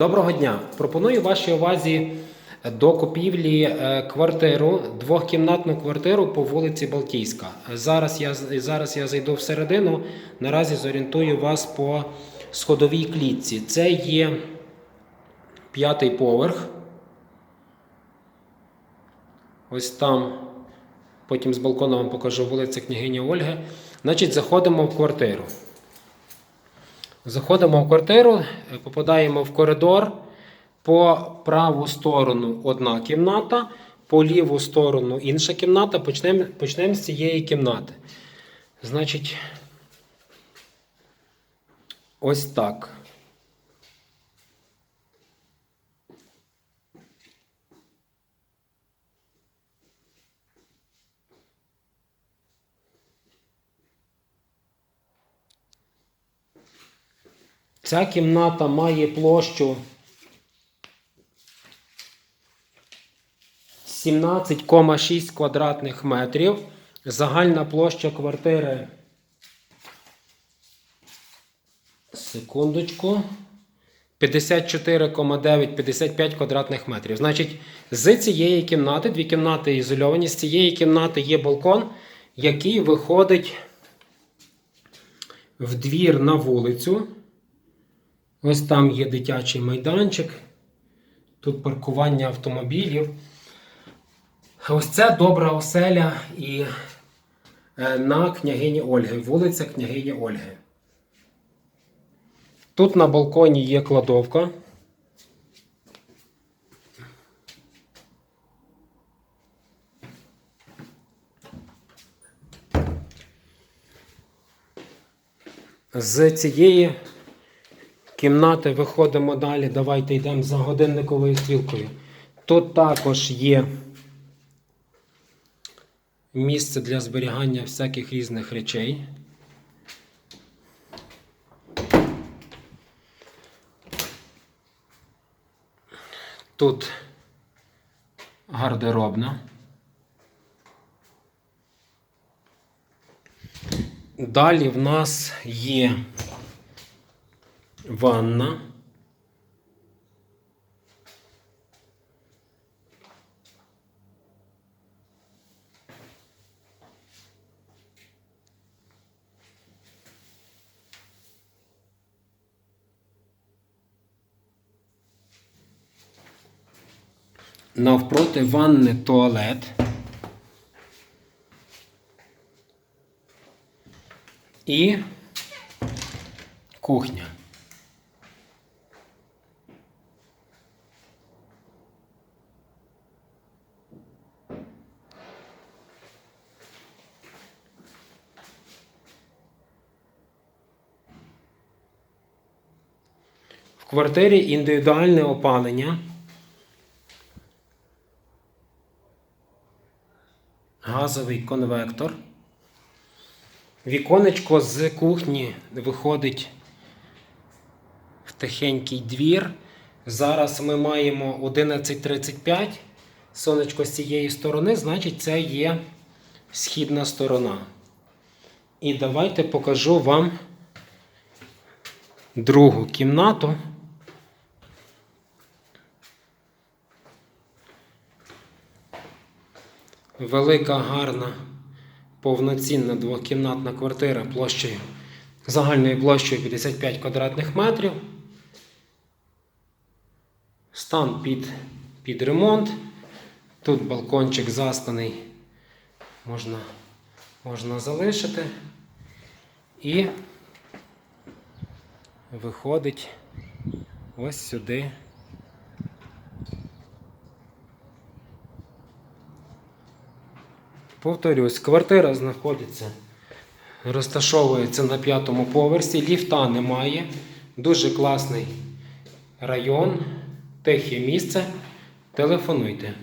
Доброго дня! Пропоную вашій увазі до купівлі е, квартиру, двохкімнатну квартиру по вулиці Балтійська. Зараз я, зараз я зайду всередину, наразі зорієнтую вас по сходовій клітці. Це є п'ятий поверх. Ось там, потім з балкона вам покажу вулиця княгині Ольги. Значить, заходимо в квартиру. Заходимо в квартиру, попадаємо в коридор. По праву сторону одна кімната, по ліву сторону інша кімната. Почнемо почнемо з цієї кімнати. Значить, ось так. Ця кімната має площу 17,6 квадратних метрів. Загальна площа квартири. Секундочку. 54,9-55 квадратних метрів. Значить, з цієї кімнати, дві кімнати ізольовані, з цієї кімнати є балкон, який виходить в двір на вулицю. Ось там є дитячий майданчик. Тут паркування автомобілів. Ось це добра оселя і е, на княгині Ольги, вулиця княгині Ольги. Тут на балконі є кладовка. З цієї кімнати виходимо далі. Давайте йдемо за годинниковою стрілкою. Тут також є місце для зберігання всяких різних речей. Тут гардеробна. Далі в нас є ванна. Навпроти ванни туалет. І кухня. В квартирі індивідуальне опалення. Газовий конвектор. Віконечко з кухні виходить в тихенький двір. Зараз ми маємо 11.35. Сонечко з цієї сторони, значить, це є східна сторона. І давайте покажу вам другу кімнату. Велика, гарна, повноцінна двокімнатна квартира площею загальною площею 55 квадратних метрів. Стан під, під ремонт. Тут балкончик застаний, можна, можна залишити. І виходить ось сюди. Повторюсь, квартира знаходиться, розташовується на п'ятому поверсі, ліфта немає. Дуже класний район, тихе місце. Телефонуйте.